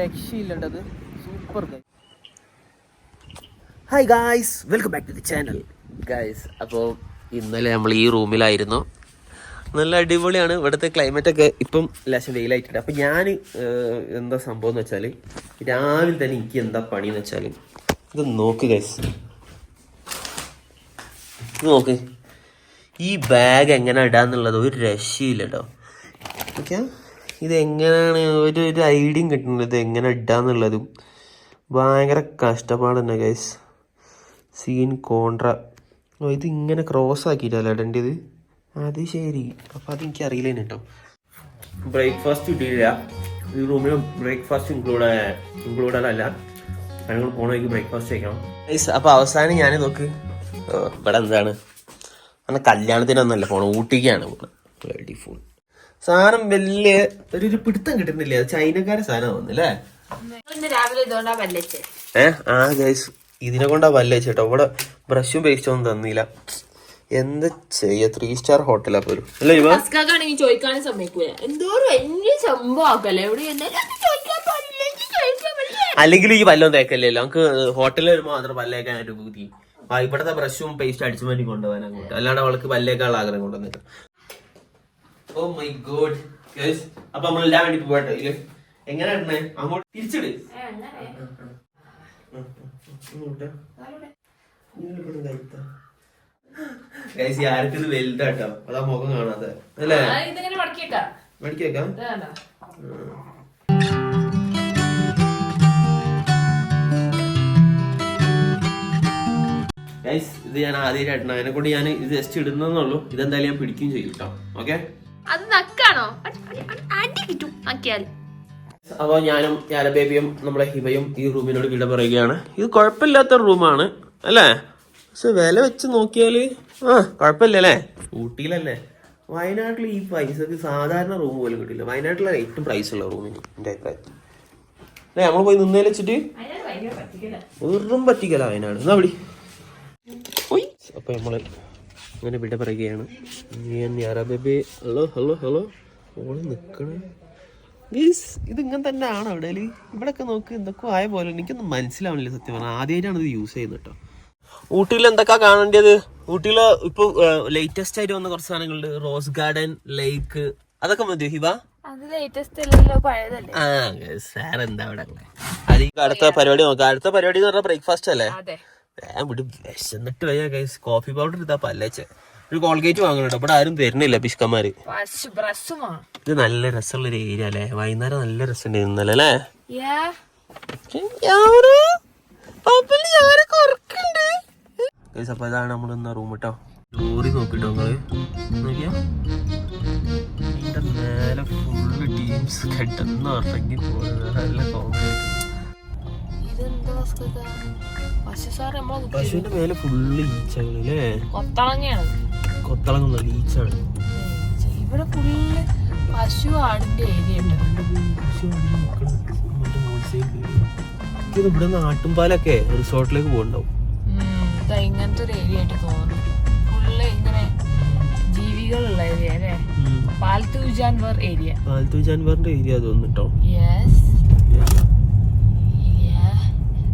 രക്ഷയില്ലണ്ടത് super hi guys welcome back to the channel guys അപ്പോൾ ഇന്നലെ നമ്മൾ ഈ റൂമിലായിരുന്നു. നല്ല അടിപൊളിയാണ്. ഇവിടുത്തെ ക്ലൈമറ്റ് ഒക്കെ ഇപ്പം ലേശം വെയിലായിട്ടുണ്ട്. അപ്പം ഞാൻ എന്താ സംഭവം എന്ന് വെച്ചാൽ രാവിലെ തന്നെ എനിക്ക് എന്താ പണി എന്ന് വെച്ചാൽ ഇത് നോക്ക് ഗൈസ് നോക്ക്. ഈ ബാഗ് എങ്ങനെ ഇടാന്നുള്ളത് ഒരു രക്ഷയില്ല കേട്ടോ ഓക്കെ ഇത് എങ്ങനെയാണ് ഒരു ഒരു ഐഡിയയും കിട്ടുന്നത് എങ്ങനെ ഇടാന്നുള്ളതും ഭയങ്കര കഷ്ടപ്പാട് തന്നെ ഗൈസ് സീൻ കോൺട്ര ഓ ഇത് ഇങ്ങനെ ക്രോസ് ആക്കിയിട്ടല്ല ഇടേണ്ടത്? അത് ശരി. അപ്പം അതെനിക്ക് അറിയില്ല കേട്ടോ ബ്രേക്ക്ഫാസ്റ്റ് കിട്ടിയില്ല ഈ റൂമിൽ ബ്രേക്ക്ഫാസ്റ്റ് ഇൻക്ലൂഡ് ഇൻക്ലൂഡഡ് അല്ല ഞങ്ങൾ പോകണമെങ്കിൽ ബ്രേക്ക്ഫാസ്റ്റ് കഴിക്കണം. ഗൈസ് അപ്പോൾ അവസാനം ഞാൻ നോക്ക്. ഇവിടെ എന്താണ് അങ്ങനെ കല്യാണത്തിനൊന്നല്ല പോണം ഊട്ടിക്കാണ് പോകണം വെടി ഫുൾ സാധനം വലിയ ഒരു ഒരു പിടുത്തം കിട്ടുന്നില്ല. അത് ചൈനക്കാരെ സാധനം തോന്നുന്നല്ലേ ഏഹ് ആ ഗൈസ് ഇതിനെ കൊണ്ടാ വല്ല ചേട്ടോ ഇവിടെ ബ്രഷും പേസ്റ്റും ഒന്നും തന്നില്ല. എന്താ ചെയ്യ? ത്രീ സ്റ്റാർ ഹോട്ടലാ പോലും. അല്ലേ ഇവ? മസ്കാണെങ്കിൽ ചോദിക്കാനും സമ്മതിക്കൂല. എന്തോ ഒരു വലിയ സംഭവമാക്കല്ലേ? എവിടെ. അല്ലെങ്കിൽ ഈ വല്ലതും തേക്കല്ലല്ലോ നമുക്ക് ഹോട്ടലിൽ വരുമ്പോൾ മാത്രം പല്ലേക്കാനായിട്ട് ബുദ്ധി ആ ഇവിടത്തെ ബ്രഷും പേസ്റ്റ് അടിച്ചു വേണ്ടി കൊണ്ടുപോകാൻ അങ്ങോട്ട്. അല്ലാണ്ട് അവൾക്ക് പല്ലേക്കാനുള്ള ആഗ്രഹം കൊണ്ടുവന്നിട്ട്. ഓ മൈ ഗോഡ് ഗൈസ് അപ്പൊ നമ്മൾ ഇടാൻ വേണ്ടി പോകട്ടെ ഇല്ലേ എങ്ങനെ ഇടണേ? അങ്ങോട്ട് തിരിച്ചിട്. ഗൈസ് ഈ ഇത് വലുതാട്ടോ. അതാ മുഖം കാണാതെ അല്ലേ? മേടിക്കാം ഗൈസ് ഇത് ഞാൻ ആദ്യമായിട്ടാണ് അതിനെ കൊണ്ട് ഞാൻ ഇത് ജസ്റ്റ് ഇടുന്നതെന്നുള്ളൂ. ഇതെന്തായാലും ഞാൻ പിടിക്കുകയും ചെയ്യും കേട്ടോ ഓക്കെ അത് നക്കാണോ? അടി- അടി- അടി- അടി കിട്ടും. നക്കിയാൽ അപ്പോൾ ഞാനും ഞാന ബേബിയും നമ്മുടെ ഹിബയും ഈ റൂമിനോട് വിട പറയുകയാണ്. ഇത് കുഴപ്പമില്ലാത്ത റൂമാണ് അല്ലേ? പക്ഷെ വില വെച്ച് നോക്കിയാൽ ആ കുഴപ്പമില്ലല്ലേ ഊട്ടിയിലല്ലേ? വയനാട്ടിൽ ഈ പൈസക്ക് സാധാരണ റൂം പോലും കിട്ടില്ല. വയനാട്ടിലാണ് ഏറ്റവും പ്രൈസ് ഉള്ള റൂമിന് എന്റെ അഭിപ്രായത്തിൽ. അല്ലേ നമ്മൾ പോയി നിന്നേ വെച്ചിട്ട്? വെറും പറ്റിക്കല വയനാട്. എന്നാ വിളി. അപ്പൊ നമ്മൾ അങ്ങനെ വിട പറയുകയാണ്. Baby? Hello hello hello. All നിക്കണേ. ഗീസ് ഇത് ഇങ്ങനെ തന്നെ ആണോ ഇവിടെ ഇവിടെയൊക്കെ നോക്ക് എന്തൊക്കെ ആയ പോലെ. എനിക്കൊന്നും മനസ്സിലാവണില്ല സത്യം പറഞ്ഞാൽ ആദ്യമായിട്ടാണ് ഇത് യൂസ് ചെയ്യുന്നത് കേട്ടോ ഊട്ടിയിൽ എന്തൊക്കെയാ കാണേണ്ടത്? ഊട്ടിയിൽ ഇപ്പൊ ലേറ്റസ്റ്റ് ആയിട്ട് വന്ന കുറച്ച് സാധനങ്ങളുണ്ട്. റോസ് ഗാർഡൻ ലേക്ക്. അതൊക്കെ മതി ഹിബ? സാർ എന്താ അവിടെ അടുത്ത പരിപാടി നോക്കാം. അടുത്ത പരിപാടി എന്ന് പറഞ്ഞാൽ ബ്രേക്ക്ഫാസ്റ്റ് അല്ലേ? വേഗം വിട്ട് വിശന്നിട്ട് വയ്യ കൈസ് കോഫി പൗഡർ ഇതാ പല്ലേച്ച ഒരു കോൾഗേറ്റ് വാങ്ങണുണ്ട് ഇവിടെ ആരും തരുന്നില്ല പിഷ്കന്മാര് ഇത് നല്ല രസമുള്ള ഒരു ഏരിയ അല്ലേ? വൈകുന്നേരം നല്ല രസമുണ്ട് ഇന്നലെ അല്ലേ? അപ്പൊ ഇതാണ് നമ്മൾ ഇന്ന റൂം കേട്ടോ ലോറി നോക്കിട്ടോ നിങ്ങൾ. നോക്കിയാ? എന്റെ മേലെ ഫുള്ള് ടീംസ് കെട്ടെന്ന് ഇറങ്ങി പോകുന്നത് നല്ല കോമഡി ഇതെന്താ പശുവിന്റെ മേലെ ഫുള്ള് ഈച്ചകൾ അല്ലേ കൊത്തളങ്ങയാണ്. കൊത്തളങ്ങുന്ന ഈച്ചാണ് ഇവിടെ ഫുള്ള് പശു ആടിന്റെ ഏരിയ ഇവിടെ നാട്ടുംപാലൊക്കെ റിസോർട്ടിലേക്ക് പോകണ്ടാവും. ഇങ്ങനത്തെ ഒരു ഏരിയ ആയിട്ട് തോന്നുന്നു. ഫുള്ള് ഇങ്ങനെ ജീവികളുള്ള ഏരിയ അല്ലേ? പാൽത്തു ജാൻവർ ഏരിയ. പാൽത്തു ജാൻവറിന്റെ ഏരിയ തോന്നുന്നു കേട്ടോ യെസ്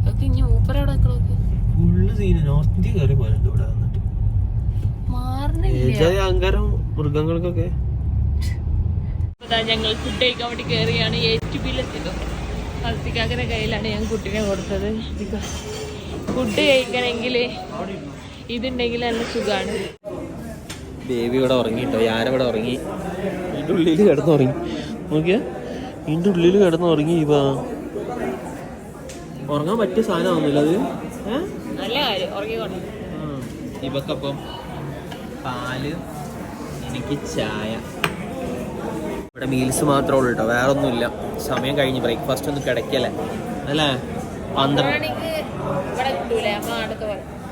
ഒക്കെ ഇനി മൂപ്പര അവിടെ നോക്ക് ഫുള്ള് സീന് നോർത്ത് ഇന്ത്യ കയറി പോലുണ്ട് ഇവിടെ വന്നിട്ട്. ഏജായ അഹങ്കാരം മൃഗങ്ങൾക്കൊക്കെ? ഞങ്ങൾ ഫുഡ് കഴിക്കാൻ വേണ്ടി കയറിയാണ് ടു കയ്യിലാണ് ഞാൻ കുട്ടിനെ കൊടുത്തത്. ഫുഡ് കഴിക്കണമെങ്കിൽ ഇതുണ്ടെങ്കിൽ നല്ല സുഖമാണ് ബേബി ഇവിടെ ഉറങ്ങിട്ടോ ഞാനിവിടെ ഉറങ്ങി. ഇതിന്റെ ഉള്ളിൽ കിടന്ന് ഉറങ്ങി നോക്കിയാ. ഇതിന്റെ ഉള്ളിൽ കിടന്ന് ഉറങ്ങി ഇവ. ഉറങ്ങാൻ പറ്റിയ സാധനമാണെന്നില്ല അത്? ഏ? നല്ല കാര്യം ഉറങ്ങിക്കോട്ടെ ഇവക്കപ്പം പാൽ എനിക്ക് ചായ. ഇവിടെ മീൽസ് മാത്രമേ ഉള്ളൂ കേട്ടോ വേറെ ഒന്നുമില്ല സമയം കഴിഞ്ഞ് ബ്രേക്ക്ഫാസ്റ്റ് ഒന്നും കിടക്കല്ലേ? അല്ലേ പന്ത്രണ്ട്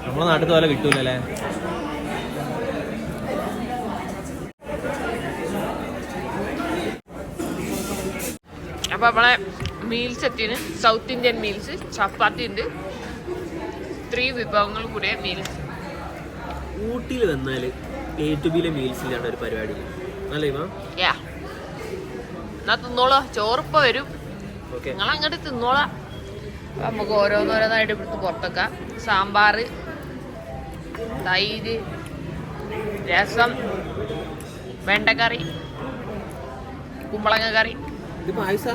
നമ്മളെ നാട്ടിൽ പോലെ. കിട്ടൂലല്ലേ? അപ്പൊ നമ്മളെ മീൽസ് എത്തിന് സൗത്ത് ഇന്ത്യൻ മീൽസ് ചപ്പാത്തി ഉണ്ട്. ത്രീ വിഭവങ്ങൾ കൂടിയ മീൽസ് ഊട്ടിയിൽ വന്നാൽ എ ടു ബിയിലെ മീൽസിലാണ് ഒരു പരിപാടി. അല്ലേ ഇവ യാ എന്നാ തിന്നോളൂ. ചോറിപ്പോ വരും. നിങ്ങൾ അങ്ങോട്ട് തിന്നോളാം. നമുക്ക് ഓരോന്നോരോന്നായിട്ട് ഇവിടുത്തെ പുറത്തൊക്കെ. സാമ്പാർ തൈര് രസം വെണ്ടക്കറി കുമ്പളങ്ങ കറി. ഇത് പായസ?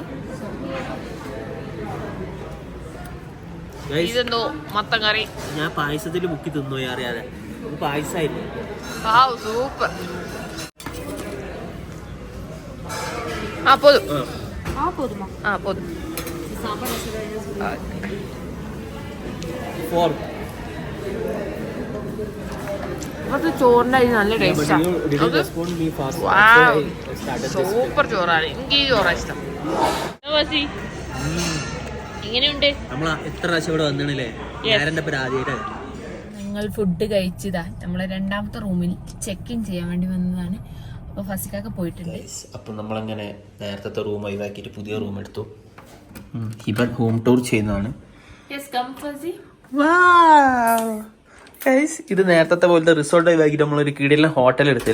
ഇതെന്തോ മത്തൻ കറി. ഞാൻ പായസത്തിൽ മുക്കി തിന്നു അറിയാതെ. ആ സൂപ്പർ. ആ പോതും. ആ. പോതും. ഇവിടുത്തെ അരി നല്ല ടേസ്റ്റാണ് സൂപ്പർ ചോറാണ്. എനിക്ക് ഈ ചോറാണ് ഇഷ്ടം. വാസി, എങ്ങനെയുണ്ട്? നമ്മൾ എത്ര പ്രാവശ്യം ഇവിടെ ഞാനെന്റെ ആദ്യമായിട്ടാണ് ഞങ്ങൾ ഫുഡ് കഴിച്ചതാ. നമ്മളെ രണ്ടാമത്തെ റൂമിൽ ചെക്ക് ഇൻ ചെയ്യാൻ വേണ്ടി വന്നതാണ്. അപ്പൊ ഫസിക്കൊക്കെ പോയിട്ടുണ്ട്. അപ്പം നമ്മളങ്ങനെ നേരത്തെ റൂം ഒഴിവാക്കിയിട്ട് പുതിയ റൂം എടുത്തു. ഹിബൻ ഹോം ടൂർ ചെയ്യുന്നതാണ്. Yes come Fasi. ഇത് നേരത്തെ പോലത്തെ റിസോർട്ട് ഒഴിവാക്കിയിട്ട് നമ്മളൊരു കീഴിലെ ഹോട്ടൽ എടുത്തു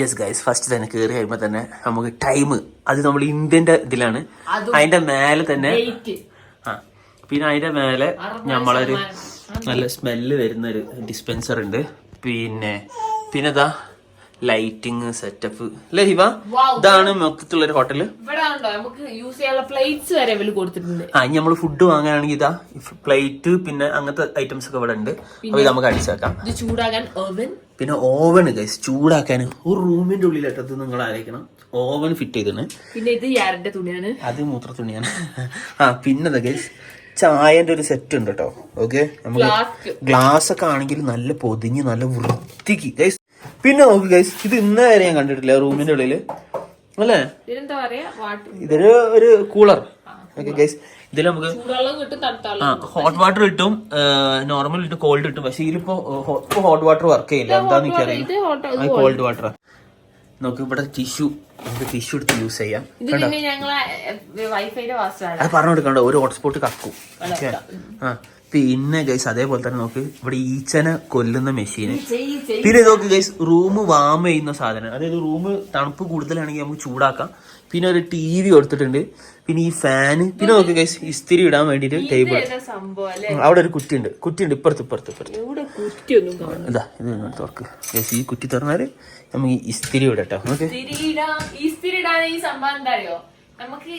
യെസ് ഗൈസ് ഫസ്റ്റ് തന്നെ കയറി കഴിയുമ്പോൾ തന്നെ നമുക്ക് ടൈം അത് നമ്മൾ ഇന്ത്യന്റെ ഇതിലാണ്. അതിന്റെ മേലെ തന്നെ ആ പിന്നെ അതിന്റെ മേലെ നമ്മളൊരു നല്ല സ്മെല്ല് വരുന്ന ഒരു ഡിസ്പെൻസർ ഉണ്ട്. പിന്നെ പിന്നെ ഇതാ ലൈറ്റിങ് സെറ്റപ്പ് അല്ലേ ഹിവ ഇതാണ് മൊത്തത്തിലുള്ള ഒരു ഹോട്ടൽ ആ ഇനി നമ്മൾ ഫുഡ് വാങ്ങാനാണെങ്കിൽ ഇതാ പ്ലേറ്റ് പിന്നെ അങ്ങനത്തെ ഐറ്റംസ് ഒക്കെ ഇവിടെ ഉണ്ട്. അപ്പൊ ഇത് നമുക്ക് അടിച്ചേക്കാം ചൂടാകാൻ ഓവൻ പിന്നെ ഓവൻ ഗൈസ് ചൂടാക്കാൻ. ഒരു റൂമിന്റെ ഉള്ളിലിട്ടത് നിങ്ങൾ ആലോചിക്കണം. ഓവൻ ഫിറ്റ് ചെയ്തു പിന്നെ ഇത് യാരന്റെ തുണിയാണ്. അത് മൂത്ര തുണിയാണ്. ആ പിന്നെ ഗൈസ് ചായന്റെ ഒരു സെറ്റ് ഉണ്ട് കേട്ടോ. ഓക്കെ നമുക്ക് ഗ്ലാസ് ഒക്കെ ആണെങ്കിൽ നല്ല പൊതിഞ്ഞ് നല്ല വൃത്തിക്ക്. ഗൈസ് പിന്നെ നോക്ക് ഗൈസ് ഇത് ഇന്നേ വരെ ഞാൻ കണ്ടിട്ടില്ല റൂമിന്റെ ഉള്ളിൽ. അല്ലേ? ഇതൊരു ഒരു കൂളർ ഓക്കെ ഗൈസ് ഇതിൽ നമുക്ക് ഹോട്ട് വാട്ടർ കിട്ടും. നോർമൽ കിട്ടും കോൾഡ് കിട്ടും പക്ഷെ ഇതിലിപ്പോ ഇപ്പൊ ഹോട്ട് വാട്ടർ വർക്ക് ചെയ്യില്ല. എന്താന്ന് എനിക്കറിയില്ല. കോൾഡ് വാട്ടർ നമുക്ക് ഇവിടെ ടിഷ്യു നമുക്ക് ടിഷ്യൂ എടുത്ത് യൂസ് ചെയ്യാം. അത് പറഞ്ഞു കൊടുക്കണ്ടോ ഒരു ഹോട്ട്സ്പോട്ട് കക്കും. ആ. പിന്നെ ഗൈസ് അതേപോലെ തന്നെ നോക്ക് ഇവിടെ ഈച്ചനെ കൊല്ലുന്ന ചെയ്യ് പിന്നെ നോക്ക് ഗൈസ് റൂം വാം ചെയ്യുന്ന സാധനം. അതായത് റൂം തണുപ്പ് കൂടുതലാണെങ്കിൽ നമുക്ക് ചൂടാക്കാം. പിന്നെ ഒരു ടി വി കൊടുത്തിട്ടുണ്ട്. പിന്നെ ഈ ഫാന് പിന്നെ നോക്ക് ഗൈസ് ഇസ്തിരി ഇടാൻ വേണ്ടിട്ട് ടേബിൾ അവിടെ ഒരു കുറ്റി ഉണ്ട് കുറ്റി ഉണ്ട് ഇപ്പുറത്ത്. ഇപ്പുറത്ത് ഇപ്പുറത്ത് ഇതാ തുറക്ക്. ഗൈസ് ഈ കുറ്റി തുറന്നാൽ നമുക്ക് ഇസ്തിരി ഇടട്ടോ. ഓക്കെ നമുക്ക്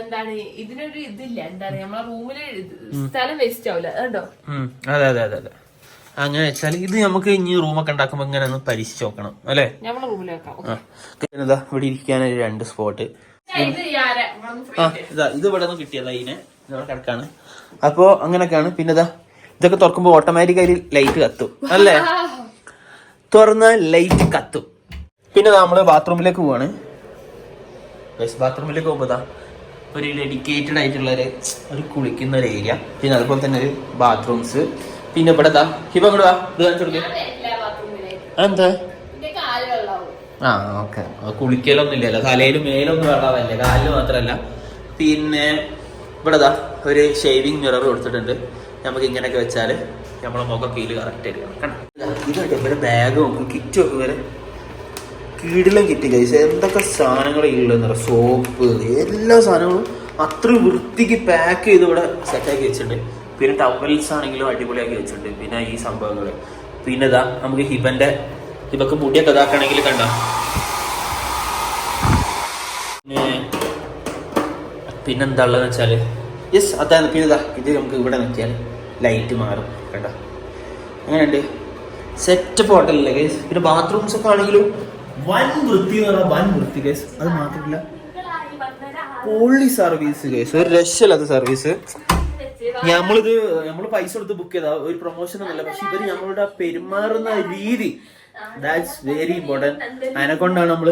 എന്താണ് ഇതിനൊരു ഇതില്ല. എന്താണ് നമ്മളെ റൂമിൽ സ്ഥലം വേസ്റ്റ് ആവില്ല കേട്ടോ അതെ അതെ അതെ അതെ. അങ്ങനെ വെച്ചാൽ ഇത് നമുക്ക് ഇനി റൂമൊക്കെ ഉണ്ടാക്കുമ്പോൾ ഇങ്ങനെ ഒന്ന് പരീക്ഷിച്ച് നോക്കണം അല്ലേ? നമ്മളെ റൂമിൽ ഇതാ ഇവിടെ ഇരിക്കാനൊരു രണ്ട് സ്പോട്ട് ആ ഇതാ ഇത് ഇവിടെ നിന്ന് കിട്ടിയതാ ഇതിനെ. ഇവിടെ കിടക്കാണ്. അപ്പോ അങ്ങനെയൊക്കെയാണ് പിന്നെ ഇതാ ഇതൊക്കെ തുറക്കുമ്പോൾ ഓട്ടോമാറ്റിക്കായി ലൈറ്റ് കത്തും അല്ലേ? തുറന്ന ലൈറ്റ് കത്തും. പിന്നെ നമ്മൾ നമ്മൾ ബാത്റൂമിലേക്ക് പോവാണ്. ബാത്റൂമിലേക്ക് പോകുമ്പോ ദാ ഒരു ഡെഡിക്കേറ്റഡ് ആയിട്ടുള്ള ഒരു ഒരു കുളിക്കുന്ന ഒരു ഏരിയ പിന്നെ അതുപോലെ തന്നെ ഒരു ബാത്റൂംസ് പിന്നെ ഇവിടെ ദാ ഹിബ അങ്ങോട്ട് വാ ഇത് കാണിച്ചു കൊടുക്ക്. എല്ലാ ബാത്റൂമിലേക്ക് എന്താ കാൽ ആ ഓക്കെ കുളിക്കലൊന്നും ഇല്ലല്ലോ തലയിലും മേലൊന്നും വെള്ളാവല്ലേ കാലിൽ മാത്രമല്ല പിന്നെ ഇവിടെ ദാ ഒരു ഷേവിങ് മിറർ കൊടുത്തിട്ടുണ്ട്. നമുക്ക് ഇങ്ങനെയൊക്കെ വെച്ചാൽ നമ്മളെ മുഖം കീഴിൽ കറക്റ്റ് ആയിരിക്കണം കണ്ടോ? ഇതൊക്കെ ഇവരെ ബാഗും നോക്കും കിറ്റ് ഒക്കെ ഇവരെ കീടിലും കിട്ടി ഗൈസ് എന്തൊക്കെ സാധനങ്ങൾ ഉള്ളതെന്ന് സോപ്പ് എല്ലാ സാധനങ്ങളും അത്രയും വൃത്തിക്ക് പാക്ക് ചെയ്ത് ഇവിടെ സെറ്റാക്കി വെച്ചിട്ടുണ്ട്. പിന്നെ ടവൽസ് ആണെങ്കിലും അടിപൊളിയാക്കി വെച്ചിട്ടുണ്ട്. പിന്നെ ഈ സംഭവങ്ങൾ പിന്നെ ഇതാ നമുക്ക് ഹിബന്റെ ഹിബക്ക് മുടിയൊക്കെ ഇതാക്കണമെങ്കിൽ കണ്ട? പിന്നെ ഉള്ളതെന്ന് വെച്ചാൽ യെസ് അതാണ് പിന്നെ ഇതാ ഇത് നമുക്ക് ഇവിടെ നോക്കിയാൽ ലൈറ്റ് മാറും. കണ്ടോ? അങ്ങനെയുണ്ട്. സെറ്റപ്പ് ഹോട്ടലല്ലേ പിന്നെ ബാത്റൂംസ് ഒക്കെ ആണെങ്കിലും വൻ വൃത്തി എന്ന് പറഞ്ഞാൽ വൻ വൃത്തി കേസ് അത് മാത്രമല്ല പൊള്ളി സർവീസ് കേസ് ഒരു രക്ഷമില്ലാത്ത സർവീസ് നമ്മളിത് നമ്മൾ പൈസ കൊടുത്ത് ബുക്ക് ചെയ്താ ഒരു പ്രൊമോഷൻ ഒന്നുമല്ല. പക്ഷെ ഇവർ നമ്മളുടെ പെരുമാറുന്ന രീതി. ദാറ്റ്സ് വെരി ഇമ്പോർട്ടന്റ് അതിനെ കൊണ്ടാണ് നമ്മൾ.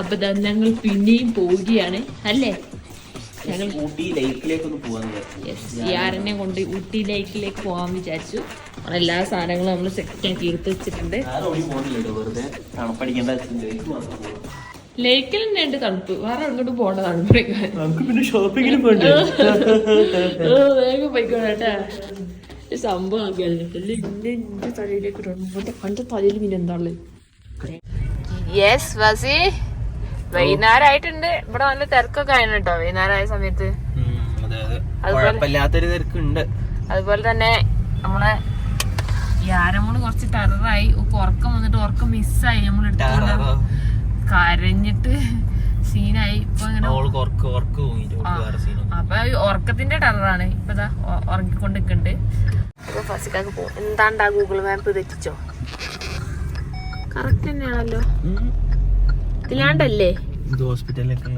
അപ്പൊ ഞങ്ങൾ പിന്നെയും പോവുകയാണ് അല്ലേ? ഞങ്ങൾ ഊട്ടി ലേക്കിലേക്ക് ഒന്ന് പോവാൻ കൊണ്ട് ഊട്ടി ലേക്കിലേക്ക് പോവാൻ വിചാരിച്ചു. എല്ലാ സാധനങ്ങളും നമ്മൾ സെറ്റാക്കി എടുത്ത് വെച്ചിട്ടുണ്ട്. ലേക്കിൽ തന്നെ ഉണ്ട് തണുപ്പ്. വേറെ അങ്ങോട്ട് പോണ്ട തണുപ്പ്. നമുക്ക് പിന്നെ ഷോപ്പിങ്ങിന് പോയിട്ട് വേഗം പോയിക്കോട്ടെ സംഭവം ആക്കിയാലേ എന്റെ തലയിലേക്ക് ഇടണം പണ്ട് തലയിൽ പിന്നെ എന്താ യെസ് വസി വൈകുന്നേരമായിട്ടുണ്ട് ഇവിടെ നല്ല തിരക്കൊക്കെ ആയിരുന്നു കേട്ടോ വൈകുന്നേരമായ സമയത്ത്. അതെ അതെ. അതുപോലെ- കുഴപ്പമില്ലാത്തൊരു തിരക്കുണ്ട്. അതുപോലെ തന്നെ നമ്മളെ യാരമ്മൾ കുറച്ച് ടെററായി. ഉറക്കം വന്നിട്ട് ഉറക്കം മിസ്സായി നമ്മൾ എടുത്തോണ്ട് കരഞ്ഞിട്ട് സീനായി ഇപ്പൊ ഇങ്ങനെ. അപ്പൊ ഈ ഉറക്കത്തിന്റെ ടെററാണ് ഇപ്പൊ ഉറങ്ങിക്കൊണ്ട് നിൽക്കുന്നുണ്ട് അപ്പൊ പോകും എന്താണ്ടാ ഗൂഗിൾ മാപ്പ് തെറ്റിച്ചോ? കറക്റ്റ് തന്നെയാണല്ലോ. ഇതിലാണ്ടല്ലേ ഇത് ഹോസ്പിറ്റലിലൊക്കെ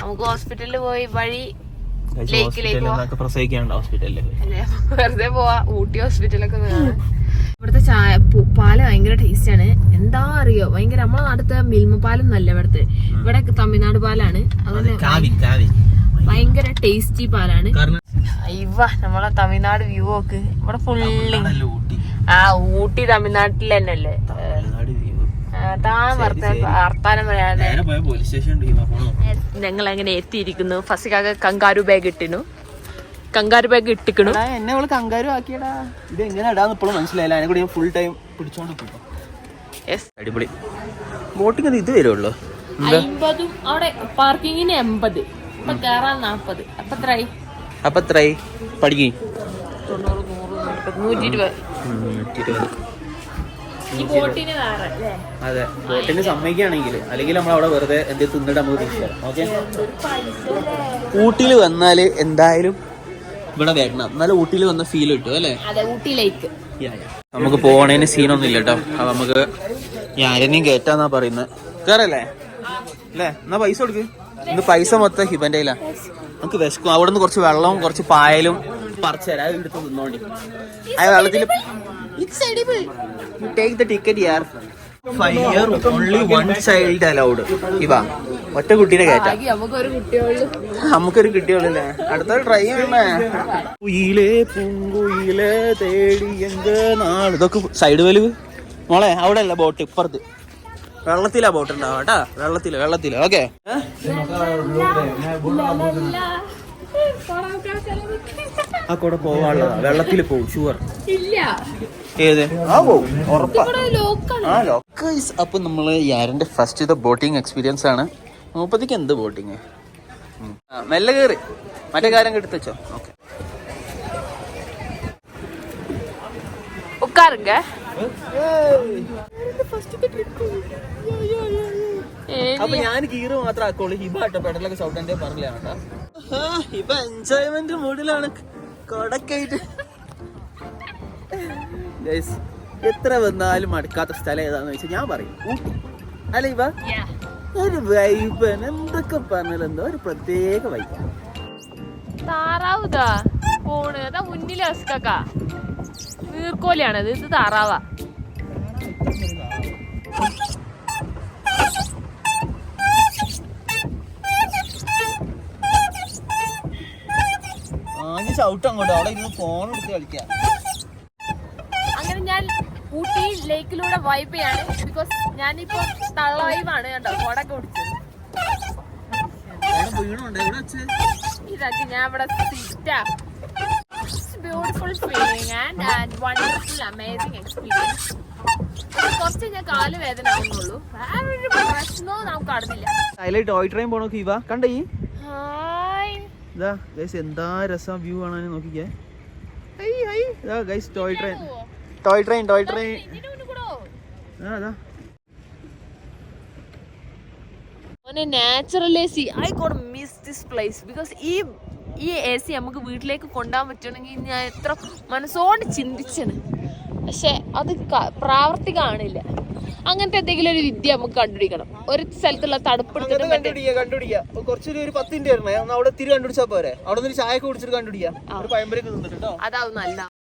നമുക്ക് ഹോസ്പിറ്റലിൽ പോയി വഴി ലേക്കിലേക്ക് വെറുതെ പോവാ. ഊട്ടി ഹോസ്പിറ്റലൊക്കെ. ഇവിടുത്തെ ചായ പാൽ ഭയങ്കര ടേസ്റ്റ് ആണ്. എന്താ അറിയോ? ഭയങ്കര നമ്മളെ നാട്ടിലത്തെ മിൽമ നല്ല ഇവിടുത്തെ. ഇവിടെ തമിഴ്നാട് പാലാണ്. അതുപോലെ ഭയങ്കര ടേസ്റ്റി പാലാണ്. ഇവ നമ്മളെ തമിഴ്നാട് വ്യൂ ഒക്കെ ഇവിടെ ഫുള്ളി ആ ഊട്ടി തമിഴ്നാട്ടിൽ തന്നെ അല്ലേ ഞങ്ങൾ അങ്ങനെ എത്തിയിരിക്കുന്നു. ഫസിക്കാക്ക് കങ്കാരു ബാഗ് ഇട്ടിനു കങ്കാരു ബാഗ് ഇട്ടിക്കണു. എന്നെ അവൾ കങ്കാരു ആക്കിയടാ. ഇത് എങ്ങനെ ഇടാന്ന് ഇപ്പോഴും മനസ്സിലായില്ല. അതിനെ കൂടി ഞാൻ ഫുൾ ടൈം പിടിച്ചോണ്ട് യെസ് അടിപൊളി. ബോട്ടിങ് അത് ഇത് വരുള്ളൂ. അമ്പതും അവിടെ പാർക്കിങ്ങിന് എൺപത്. ഇപ്പൊ കേറാൻ നാപ്പത്. അപ്പൊ എത്രയായി അപ്പൊ എത്രയായി പഠിക്കും. നൂറ്റി ഇരുപത് അതെ. ബോട്ടിന് സമ്മതിക്കുകയാണെങ്കിൽ അല്ലെങ്കിൽ നമ്മൾ അവിടെ വെറുതെ എന്തെങ്കിലും തിന്നിട്ട് നമുക്ക് തിരിച്ചു ഓക്കെ? ഊട്ടിയിൽ വന്നാൽ എന്തായാലും ഇവിടെ വരണം. എന്നാലും ഊട്ടിയിൽ വന്ന ഫീൽ കിട്ടും അല്ലേ? അതെ ഊട്ടിയിലേക്ക്. നമുക്ക് പോണേന് സീനൊന്നും ഇല്ല കേട്ടോ അത് നമുക്ക് ഞാനും കേറ്റാന്നാ പറയുന്നത്. കേറല്ലേ? അല്ലേ എന്നാ പൈസ കൊടുക്ക്. ഇന്ന് പൈസ മൊത്തം ഹിബന്റെ കയ്യിലാ. നമുക്ക് വിശക്കും. അവിടെ നിന്ന് കുറച്ച് വെള്ളവും കുറച്ച് പായലും പറിച്ചു തരാം. അത് എടുത്ത് നിന്നോണ്ടി ആ വെള്ളത്തിൽ take the ticket Yar fire only one child allowed ഇവ ഒറ്റ കുട്ടീനെ കയറ്റാം നമുക്കൊരു കിട്ടിയോളല്ലേ അടുത്ത ട്രൈ ചെയ്യണേ. കുയിലേ പൂങ്കുയിലേ തേടി നാട് ഇതൊക്കെ സൈഡ് വലിവ്. മോളെ അവിടെ അല്ല ബോട്ട് ഇപ്പുറത്ത്. വെള്ളത്തിലാ ബോട്ട് ഉണ്ടാവും കേട്ടാ. വെള്ളത്തിൽ വെള്ളത്തിൽ. ഓക്കെ ആ കൂടെ പോവാനുള്ളതാ വെള്ളത്തിൽ പോവും ഷുവർ ഇല്ല. ഏത്? ആ ലോക്ക്. അപ്പൊ നമ്മൾ യാരന്റെ ഫസ്റ്റ് ദ ബോട്ടിംഗ് എക്സ്പീരിയൻസ് ആണ്. മുപ്പത്തേക്ക് എന്ത് ബോട്ടിങ് മെല്ലെ കയറി മറ്റേ കാര്യം എടുത്ത് വെച്ചോ. ഓക്കെ ഉക്കാറുങ്ക? അപ്പൊ ഞാൻ ഗീറ് മാത്രം ആക്കോളൂ ഹിബ ആട്ടോ പെടലൊക്കെ സൗണ്ട് എന്റെ പറഞ്ഞില്ല ഹിബ എൻജോയ്മെന്റ് മൂഡിലാണ് കൊടക്കായിട്ട്. Guys, എത്ര വന്നാലും മടുക്കാത്ത സ്ഥലം ഏതാന്ന് വെച്ചാൽ ഞാൻ പറയും. ഊട്ടി. അല്ല ഇവ? ഒരു വൈബ് എന്തൊക്കെ പറഞ്ഞാലും എന്തോ ഒരു പ്രത്യേക വൈബ് താറാവുതാ പോണ്. അതാ മുന്നിൽ അസ്കക്ക നീർക്കോലിയാണത് ഇത് താറാവാ. ആദ്യം അങ്ങോട്ട്. അവിടെ ഇരുന്ന് ഫോൺ എടുത്ത് കളിക്കാം. ഊട്ടി ലേക്കിലൂടെ വൈബ് ചെയ്യാണ് ബിക്കോസ് ഞാനിപ്പോ തള്ള വൈബാണ് കണ്ടോ കൊടക്ക് വെച്ച്? ഇതൊക്കെ ഞാൻ ഇവിടെ സിറ്റാ beautiful feeling and wonderful amazing experience കുറച്ച് ഞാൻ കാൽ വേദന ആവുന്നുള്ളൂ. വേറൊരു പ്രശ്നവും നമുക്ക് അടുന്നില്ല ടോയ് ട്രെയിൻ പോണോ ഇവ കണ്ട ഈ? ഹായ് ഇതാ ഗൈസ് എന്താ രസം വ്യൂ കാണാൻ നോക്കിക്കേ. Hi hi. ഇതാ guys toy train toy train toy train മോനെ natural A C I got miss this place because ഈ ഈ എ സി നമുക്ക് വീട്ടിലേക്ക് കൊണ്ടുപോകാൻ പറ്റുകയാണെങ്കിൽ ഞാൻ എത്ര മനസ്സോണ്ട് ചിന്തിച്ചത് പക്ഷെ അത് പ്രാവർത്തികമാണില്ല അങ്ങനത്തെ എന്തെങ്കിലും ഒരു വിദ്യ നമുക്ക് കണ്ടുപിടിക്കണം. ഒരു സ്ഥലത്തുള്ള തണുപ്പ് അതാവും കണ്ടുപിടിക്കുക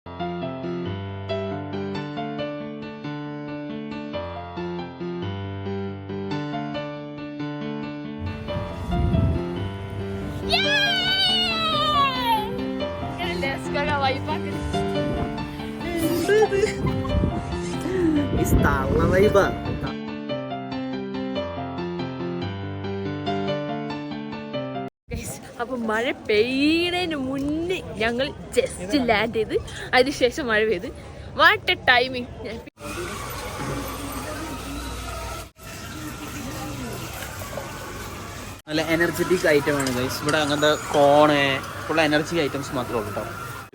Istala na iba. അപ്പൊ മഴ പെയ്യുന്നതിന് മുന്നേ ഞങ്ങൾ ജസ്റ്റ് ലാൻഡ് ചെയ്ത് അതിനുശേഷം മഴ പെയ്ത്. വാട്ട് എ ടൈമിങ് നല്ല എനർജറ്റിക് ഐറ്റം ആണ് ഗൈസ് ഇവിടെ അങ്ങനത്തെ കോണ് ഉള്ള എനർജി ഐറ്റംസ് മാത്രമേ ഉള്ളൂ കേട്ടോ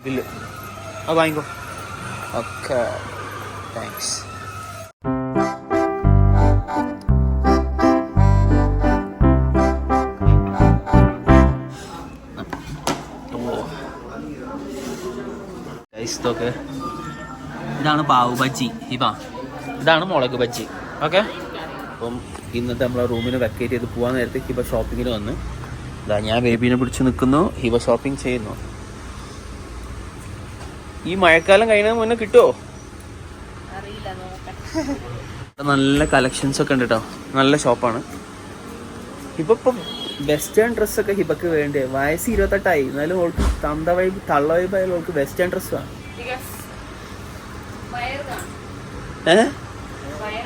ഇതിൽ. അത് വാങ്ങിക്കോ. ഓക്കെ താങ്ക്സ് ഇതൊക്കെ ഇതാണ് പാവ് ബജ്ജി ഇതാ ഇതാണ് മുളക് ബജ്ജി. ഓക്കെ? അപ്പം ഇന്നത്തെ നമ്മൾ റൂമിന് വെക്കേറ്റ് ചെയ്ത് പോകാൻ നേരത്തെ ഹിബ ഷോപ്പിങ്ങിന് വന്ന്. ഇതാ ഞാൻ ബേബീനെ പിടിച്ച് നിൽക്കുന്നു. ഹിബ ഷോപ്പിംഗ് ചെയ്യുന്നു. ഈ മഴക്കാലം കഴിയുന്നതിന് മുന്നേ കിട്ടുമോ നല്ല കളക്ഷൻസ് ഒക്കെ ഉണ്ട് കേട്ടോ നല്ല ഷോപ്പാണ് ഹിബ ഇപ്പം വെസ്റ്റേൺ ഡ്രസ്സൊക്കെ ഹിബക്ക് വേണ്ടേ വയസ്സ് ഇരുപത്തെട്ടായി. എന്നാലും ഓൾക്ക് തന്ത വൈബ് തള്ള വൈബ് ആയാലും ഓൾക്ക് വെസ്റ്റേൺ ഡ്രസ് വേണം ഏഹ്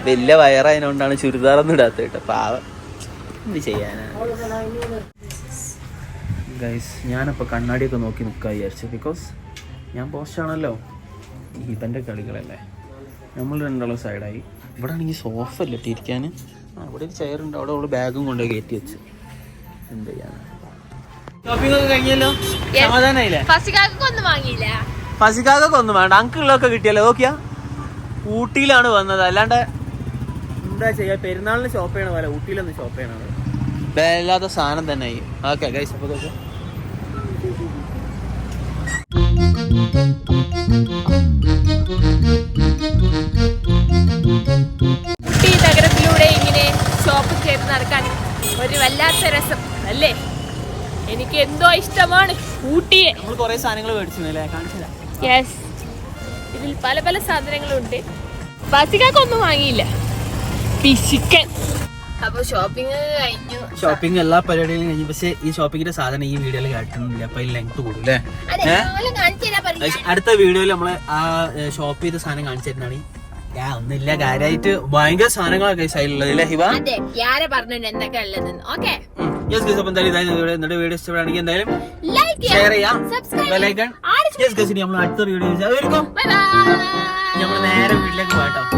വലിയ വയറായതുകൊണ്ടാണ് ചുരിദാറൊന്നും ഇടാത്ത കേട്ടോ. പാവ. എന്ത് ചെയ്യാനാ? ഗൈസ് ഞാനപ്പോൾ കണ്ണാടിയൊക്കെ നോക്കി നിൽക്കാൻ വിചാരിച്ചു. ബിക്കോസ് ഞാൻ പോസ്റ്റാണല്ലോ ഇവന്റെ കളികളല്ലേ. നമ്മൾ രണ്ടാളും സൈഡായി ഇവിടെ ആണെങ്കിൽ സോഫ അല്ല ഇട്ടിരിക്കാൻ ആ ഇവിടെ ഒരു ചെയർ ഉണ്ട്. അവിടെ അവൾ ബാഗും കൊണ്ട് കയറ്റി വെച്ച്. എന്ത് ചെയ്യാൻ ഷോപ്പിംഗ് ഒക്കെ കഴിഞ്ഞല്ലോ? സമാധാനായില്ലേ? ഫസിക്കാക്കൊന്നും വാങ്ങിയില്ല. ഫസിക്കാക്കൊക്കെ ഒന്നും വേണ്ട അങ്കിളിലൊക്കെ കിട്ടിയല്ലോ. നോക്കിയാ. ഊട്ടിയിലാണ് വന്നത്. അല്ലാണ്ട് എന്താ ചെയ്യാ? പെരുന്നാളിന് ഷോപ്പ് ചെയ്യണ പോലെ ഊട്ടിയിലൊന്ന് ഷോപ്പ് ചെയ്യണത് വല്ലാത്ത സാധനം തന്നെ ആയി ഓക്കെ ഗൈസ് അപ്പോൾ നഗരത്തിലൂടെ ഇങ്ങനെ ഷോപ്പ് ചെയ്ത് നടക്കാൻ ഒരു വല്ലാത്ത രസം അല്ലേ? എനിക്ക് എന്തോ ഇഷ്ടമാണ് ഊട്ടിയെ. നമ്മൾ കുറേ സാധനങ്ങൾ മേടിച്ചു കാണിച്ചില്ല യെസ് ഇതിൽ പല പല സാധനങ്ങളുണ്ട്. ഫസിക്കാക്കൊന്നും വാങ്ങിയില്ല. പിശിക്കൻ. അപ്പൊ ഷോപ്പിംഗ് കഴിഞ്ഞു. ഷോപ്പിംഗ് എല്ലാ പരിപാടികളും കഴിഞ്ഞു. പക്ഷേ ഈ ഷോപ്പിംഗിന്റെ സാധനം ഈ വീഡിയോയിൽ കാട്ടുന്നില്ല. അപ്പൊ ലെങ്ത് കൂടും അല്ലേ. അടുത്ത വീഡിയോയിൽ നമ്മൾ ആ ഷോപ്പ് ചെയ്ത സാധനം കാണിച്ചു ഒന്നുമില്ല കാര്യമായിട്ട് ഭയങ്കര സാധനങ്ങളൊക്കെ സൈഡിലുള്ളത് യെസ് ഗൈസ് അപ്പം എന്തായാലും ഇതായിരുന്നു ഇവിടെ എന്നിട്ട് വീഡിയോ ഇഷ്ടപ്പെടുകയാണെങ്കിൽ എന്തായാലും ലൈക്ക് ഷെയർ ചെയ്യാം subscribe bell icon yes guys നമ്മൾ അടുത്ത വീഡിയോ നമ്മൾ നേരെ വീട്ടിലേക്ക് പോകട്ടോ